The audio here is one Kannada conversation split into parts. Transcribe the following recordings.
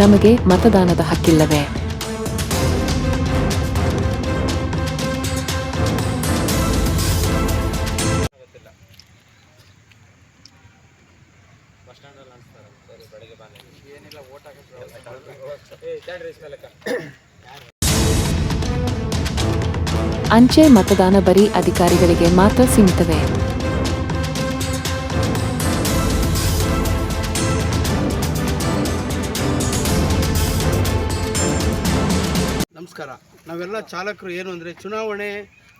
ನಮಗೆ ಮತದಾನದ ಹಕ್ಕಿಲ್ಲವೇ? ಅಂಚೆ ಮತದಾನ ಬರೀ ಅಧಿಕಾರಿಗಳಿಗೆ ಮಾತ್ರ ಸೀಮಿತವೇ? ನಮಸ್ಕಾರ ನಾವೆಲ್ಲ ಚಾಲಕರು ಏನು ಅಂದರೆ ಚುನಾವಣೆ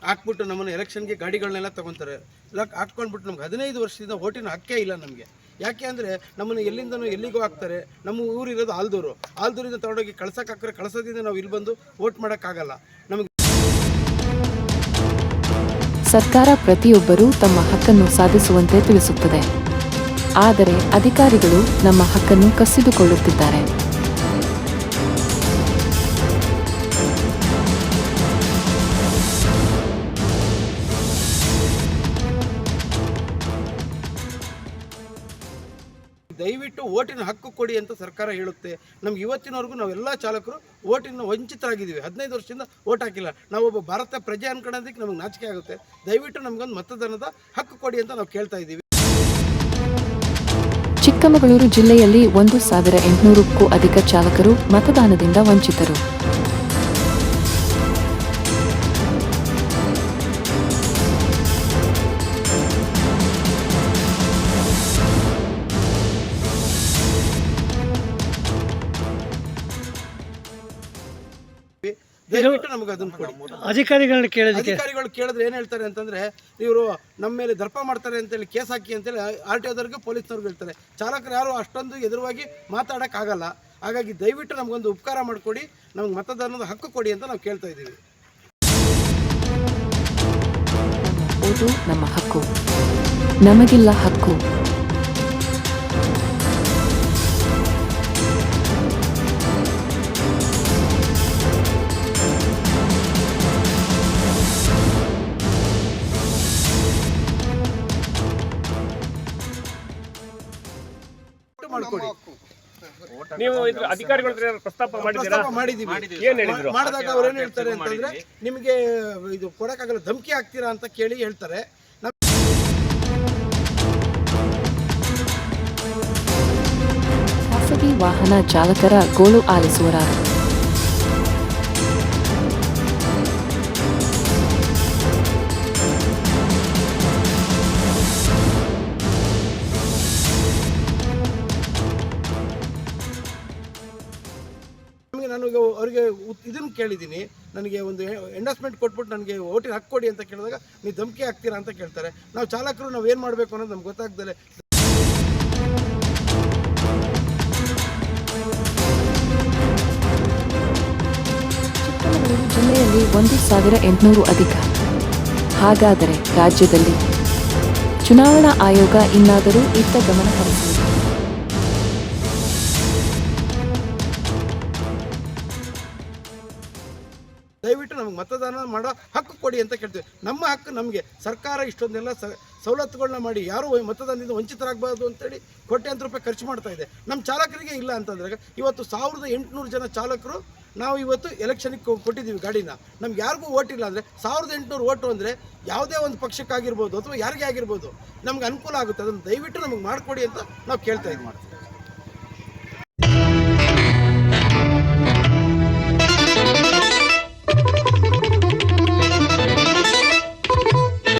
ಹಾಕ್ಬಿಟ್ಟು ನಮ್ಮನ್ನು ಎಲೆಕ್ಷನ್ಗೆ ಗಾಡಿಗಳನ್ನೆಲ್ಲ ತೊಗೊತಾರೆ. ಲಕ್ ಹಾಕ್ಕೊಂಡ್ಬಿಟ್ಟು ನಮ್ಗೆ ಹದಿನೈದು ವರ್ಷದಿಂದ ಓಟಿನ ಹಕ್ಕೇ ಇಲ್ಲ ನಮಗೆ. ಯಾಕೆ ಅಂದರೆ ನಮ್ಮನ್ನು ಎಲ್ಲಿಂದನೂ ಎಲ್ಲಿಗೂ ಹಾಕ್ತಾರೆ. ನಮ್ಮ ಊರಿರೋದು ಆಲ್ದೂರು. ಆಲ್ದೂರಿಂದ ತಗೊಂಡೋಗಿ ಕಳ್ಸಕ್ಕೆ ಹಾಕ್ರೆ ಕಳ್ಸೋದಿಂದ ನಾವು ಇಲ್ಲಿ ಬಂದು ಓಟ್ ಮಾಡೋಕ್ಕಾಗಲ್ಲ. ನಮಗೆ ಸರ್ಕಾರ ಪ್ರತಿಯೊಬ್ಬರೂ ತಮ್ಮ ಹಕ್ಕನ್ನು ಸಾಧಿಸುವಂತೆ ತಿಳಿಸುತ್ತದೆ. ಆದರೆ ಅಧಿಕಾರಿಗಳು ನಮ್ಮ ಹಕ್ಕನ್ನು ಕಸಿದುಕೊಳ್ಳುತ್ತಿದ್ದಾರೆ. ದಯವಿಟ್ಟು ಓಟಿನ ಹಕ್ಕು ಕೊಡಿ ಅಂತ ಸರ್ಕಾರ ಹೇಳುತ್ತೆ. ನಮ್ಗೆ ಇವತ್ತಿನವರೆಗೂ ನಾವೆಲ್ಲ ಚಾಲಕರು ಓಟಿನ ವಂಚಿತರಾಗಿದ್ದೀವಿ. ಹದಿನೈದು ವರ್ಷದಿಂದ ಓಟ್ ಹಾಕಿಲ್ಲ. ನಾವೊಬ್ಬ ಭಾರತ ಪ್ರಜೆ ಅನ್ಕೊಳ್ಳೋದಕ್ಕೆ ನಮಗೆ ನಾಚಿಕೆ ಆಗುತ್ತೆ. ದಯವಿಟ್ಟು ನಮಗೊಂದು ಮತದಾನದ ಹಕ್ಕು ಕೊಡಿ ಅಂತ ನಾವು ಕೇಳ್ತಾ ಇದ್ದೀವಿ. ಚಿಕ್ಕಮಗಳೂರು ಜಿಲ್ಲೆಯಲ್ಲಿ ಒಂದು ಸಾವಿರ ಎಂಟುನೂರಕ್ಕೂ ಅಧಿಕ ಚಾಲಕರು ಮತದಾನದಿಂದ ವಂಚಿತರು. ದಯವಿಟ್ಟು ನಮಗೆ ಅದನ್ನು ಕೊಡಿ. ಅಧಿಕಾರಿಗಳನ್ನ ಕೇಳಿದಕ್ಕೆ. ಅಧಿಕಾರಿಗಳು ಕೇಳಿದ್ರೆ ಏನು ಹೇಳ್ತಾರೆ ಅಂತಂದ್ರೆ ಇವರು ನಮ್ಮ ಮೇಲೆ ದರ್ಪ ಮಾಡ್ತಾರೆ ಅಂತೇಳಿ ಕೇಸ್ ಹಾಕಿ ಅಂತೇಳಿ ಆರ್ ಟಿ ಓದವ್ರಿಗೆ ಪೊಲೀಸ್ನವ್ರಿಗೆ ಹೇಳ್ತಾರೆ. ಚಾಲಕರು ಯಾರು ಅಷ್ಟೊಂದು ಎದುರುವಾಗಿ ಮಾತಾಡೋಕ್ಕಾಗಲ್ಲ ಹಾಗಾಗಿ ದಯವಿಟ್ಟು ನಮಗೊಂದು ಉಪಕಾರ ಮಾಡಿಕೊಡಿ ನಮ್ಗೆ ಮತದಾನದ ಹಕ್ಕು ಕೊಡಿ ಅಂತ ನಾವು ಕೇಳ್ತಾ ಇದ್ದೀವಿ. ನಮ್ಮ ಹಕ್ಕು. ನಮಗಿಲ್ಲ ಹಕ್ಕು. ಮಾಡಿಕೊಡಿ. ನೀವು ಇದು ಅಧಿಕಾರಿಗಳ ಹತ್ರ ಏನಾದ್ರು ಪ್ರಸ್ತಾಪ ಮಾಡಿದ್ದೀರಾ? ಪ್ರಸ್ತಾಪ ಮಾಡಿದ್ದೀವಿ. ಏನ್ ಹೇಳಿದ್ರು? ಮಾಡಿದಾಗ ಅವ್ರು ಏನ್ ಹೇಳ್ತಾರೆ ಅಂತಂದ್ರೆ ನಿಮಗೆ ಇದು ಕೊಡಕ್ಕಾಗಲ್ಲ ಧಮಕಿ ಹಾಕ್ತೀರಾ ಅಂತ ಕೇಳಿ ಹೇಳ್ತಾರೆ. ಖಾಸಗಿ ವಾಹನ ಚಾಲಕರ ಗೋಳು ಆಲಿಸುವರಾರು ನಮಗೆ ನಾನು ಈಗ ಅವರಿಗೆ ಇದನ್ನು ಕೇಳಿದ್ದೀನಿ. ನನಗೆ ಒಂದು ಎಂಡಸ್ಮೆಂಟ್ ಕೊಟ್ಬಿಟ್ಟು ನನಗೆ ಓಟಿನ ಹಾಕ್ಕೊಡಿ ಕೊಡಿ ಅಂತ ಕೇಳಿದಾಗ, ನೀವು ಧಮಕಿ ಹಾಕ್ತೀರಾ ಅಂತ ಕೇಳ್ತಾರೆ. ನಾವು ಚಾಲಕರು, ನಾವು ಏನು ಮಾಡಬೇಕು ಅನ್ನೋದು ನಮ್ಗೆ ಗೊತ್ತಾಗ್ದಲೆ. ಜಿಲ್ಲೆಯಲ್ಲಿ ಒಂದು ಸಾವಿರ ಎಂಟುನೂರು ಅಧಿಕ. ಹಾಗಾದರೆ ರಾಜ್ಯದಲ್ಲಿ ಚುನಾವಣಾ ಆಯೋಗ ಇನ್ನಾದರೂ ಇತ್ತ ಗಮನ ಹರಿಸುವುದು ದಯವಿಟ್ಟು ನಮಗೆ ಮತದಾನ ಮಾಡೋ ಹಕ್ಕು ಕೊಡಿ ಅಂತ ಕೇಳ್ತೀವಿ. ನಮ್ಮ ಹಕ್ಕು ನಮಗೆ. ಸರ್ಕಾರ ಇಷ್ಟೊಂದೆಲ್ಲ ಸ ಸವಲತ್ತುಗಳನ್ನ ಮಾಡಿ ಯಾರು ಮತದಾನದಿಂದ ವಂಚಿತರಾಗಬಾರ್ದು ಅಂತೇಳಿ ಕೋಟ್ಯಾಂತರ ರೂಪಾಯಿ ಖರ್ಚು ಮಾಡ್ತಾ ಇದೆ. ನಮ್ಮ ಚಾಲಕರಿಗೆ ಇಲ್ಲ ಅಂತಂದ್ರೆ ಇವತ್ತು ಸಾವಿರದ ಎಂಟುನೂರು ಜನ ಚಾಲಕರು ನಾವು ಇವತ್ತು ಎಲೆಕ್ಷನ್ಗೆ ಕೊಟ್ಟಿದ್ದೀವಿ ಗಾಡಿನ. ನಮ್ಗೆ ಯಾರಿಗೂ ಓಟ್ ಇಲ್ಲ ಅಂದರೆ ಸಾವಿರದ ಎಂಟುನೂರು ಓಟು ಅಂದರೆ ಯಾವುದೇ ಒಂದು ಪಕ್ಷಕ್ಕಾಗಿರ್ಬೋದು ಅಥವಾ ಯಾರಿಗೇ ಆಗಿರ್ಬೋದು ನಮ್ಗೆ ಅನುಕೂಲ ಆಗುತ್ತೆ. ಅದನ್ನು ದಯವಿಟ್ಟು ನಮಗೆ ಮಾಡಿಕೊಡಿ ಅಂತ ನಾವು ಕೇಳ್ತಾ ಇದ್ದೀವಿ.